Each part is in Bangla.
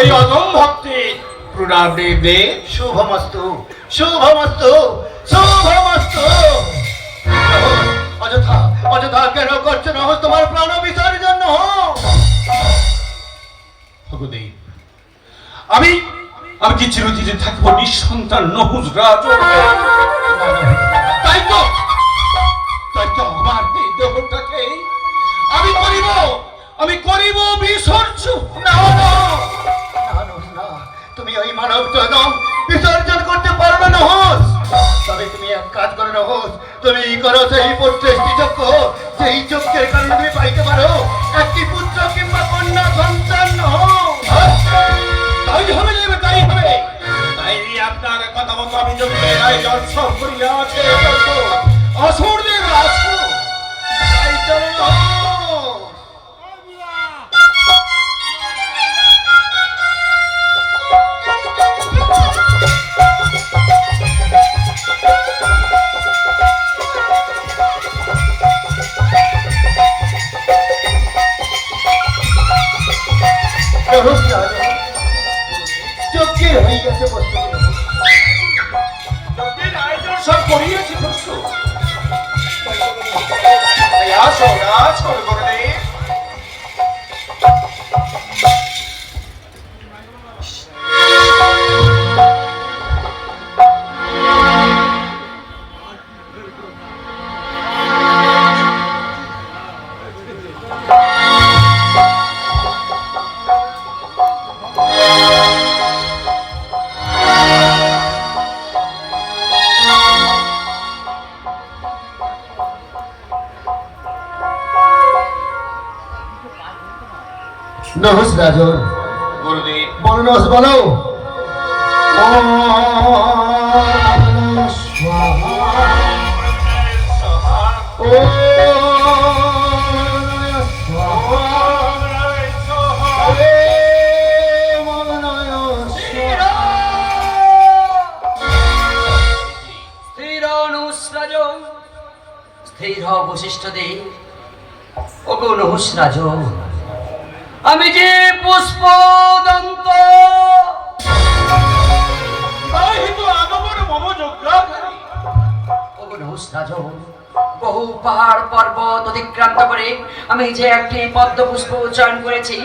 এই অদম ভক্তের প্রণাম দেব দেব শুভমস্তু। শুভমস্তু। শুভমস্তু। অযথা অযথা কেন করছ? না তোমার প্রাণ বিসর্জন। ভগদেব আমি আমি কি চিরদিনে থাকব নিঃসন্তান নহুজ রাজ? তুমি করো সেই পুত্রের যজ্ঞ সেই যজ্ঞের কারণে তুমি পাইতে পারো। একটি পুত্র কিংবা কন্যা সন্তান তাই হবে তাই হবে। তাই আপনার কথা মতো আমি যজ্ঞের সব করিয়া করিয়েছি। নহস রাজন গুরুদেব বলো নহস বলো। স্বাহা। স্থির অনুসরাজ স্থির বশিষ্ঠ দে ওগো নহসরাজ আমি যে পুষ্প দন্ত বহু পাহাড় পর্বত অতিক্রান্ত করে আমি যে একটি পদ্ম পুষ্প উচ্চারণ করেছি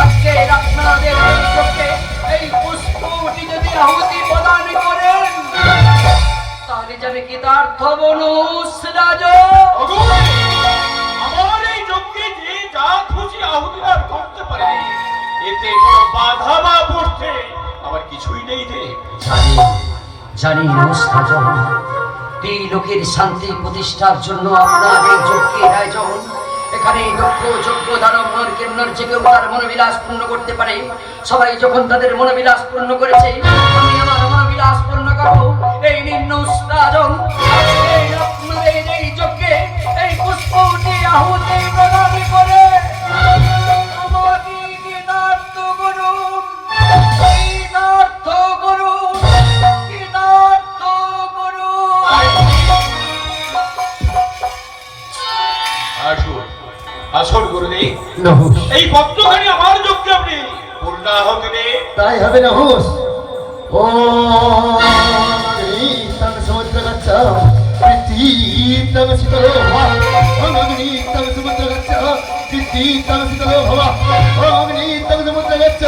আজকে আপনাদের এই পুষ্পটি যদি আহুতি প্রদান করেন তাহলে যাবে কৃতার্থ বনুসরাজ ওগো, আমার জানি নমস্কার লোকের শান্তি প্রতিষ্ঠার জন্য আপনার এই যজ্ঞের আয়োজন। এখানে দক্ষ যোগ্য দানব নর কিন্নর যে কেউ তার মনোবিলাস পূর্ণ করতে পারে। সবাই যখন তাদের মনোবিলাস পূর্ণ করেছে, আমি আমার মনোবিলাস পূর্ণ করব। এই নিম্ন রাজন আসুন। আসুন গুরুদেব এই ভক্তখানি আমার যজ্ঞে আপনি। পূর্ণাহতি রে তাই হবে নহস। ওম অগ্নিতম সমুদ্র গচ্ছ। পৃথিবীতম শীতলো ভব ওম অগ্নিতম সমুদ্র গচ্ছ। পৃথিবীতম শীতলো ভব ওম অগ্নিতম সমুদ্র গচ্ছ।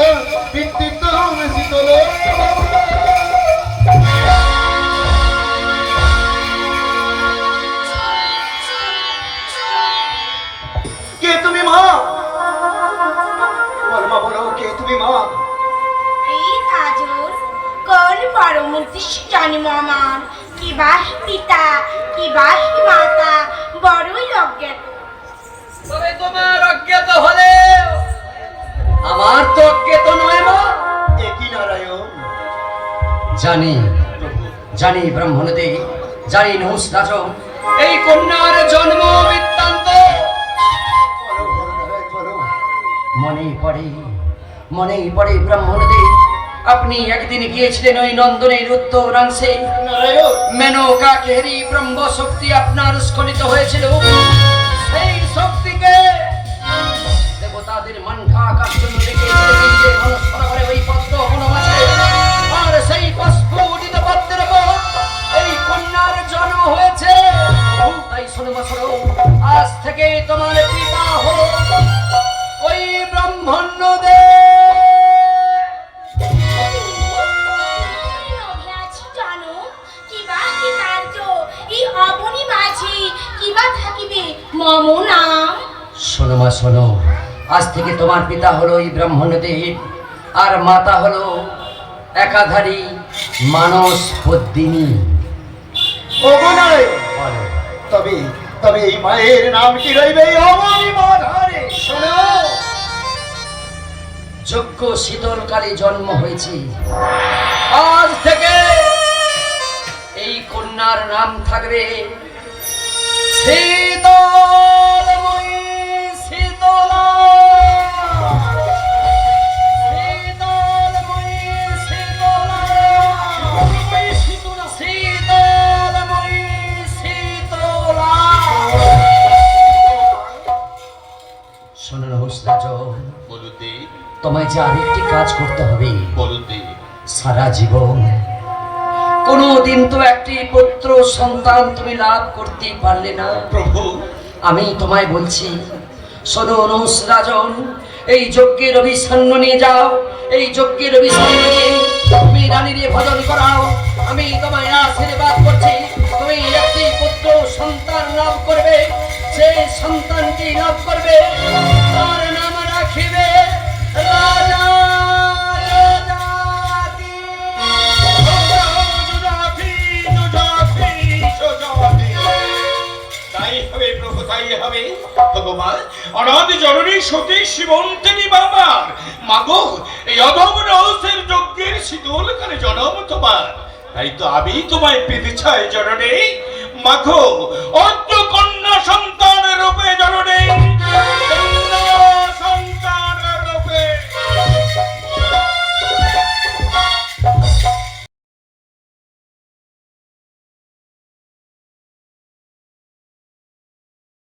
বাস পিতা কি বাস মাতা বড়ই অজ্ঞাত। তবে তোমার অজ্ঞাত হলে? আমার তো অজ্ঞাত নয় মা। একই নারায়ণ? জানি জানি ব্রাহ্মণদে জানি নহুস রাজন এই কন্যার জন্ম বৃত্তান্ত। মনে পড়ে মনে পড়ে ব্রাহ্মণদে আপনি একদিন গিয়েছিলেন ওই নন্দনের উত্তরাংশে মেনকা কেহরি ব্রহ্ম শক্তি আপনার স্খলিত হয়েছিল। সেই শক্তিকে দেবতাদের মন ঢাকার জন্য রেখেছিলেন শোনো শোনো আজ থেকে তোমার পিতা হলো এই ব্রাহ্মণদেব আর মাতা হলো একাধারী মানস পদ্মিনী তবে তবে এই মায়ের নাম কি রইবে? যোগ্য শীতলকালে জন্ম হয়েছে। আজ থেকে এই কন্যার নাম থাকবে শীতলময়ী তোমায় যে আরেকটি কাজ করতে হবে। সারা জীবন। কোনো দিন তো একটি পুত্র সন্তান তুমি লাভ করতে পারলে না। প্রভু। আমি তোমায় বলছি শোনো অনুস রাজন এই যজ্ঞের অভিসন্ন নিয়ে যাও। এই যজ্ঞের অভিসন্ন নিয়ে তুমি রানীর ভজন করাও। আমি তোমায় আশীর্বাদ করছি তুমি একটি পুত্র সন্তান লাভ করবে। সেই সন্তানটি লাভ করবে। তার জগৎ জননী সতী শিবন্তিনী বাবা মাগো, এই অধম যজ্ঞের শীতল কালে জনম তোমার। তাই তো আমি তোমায় পেতে চাই জননী। মাখো অন্ত কন্যা সন্তান রূপে জননী।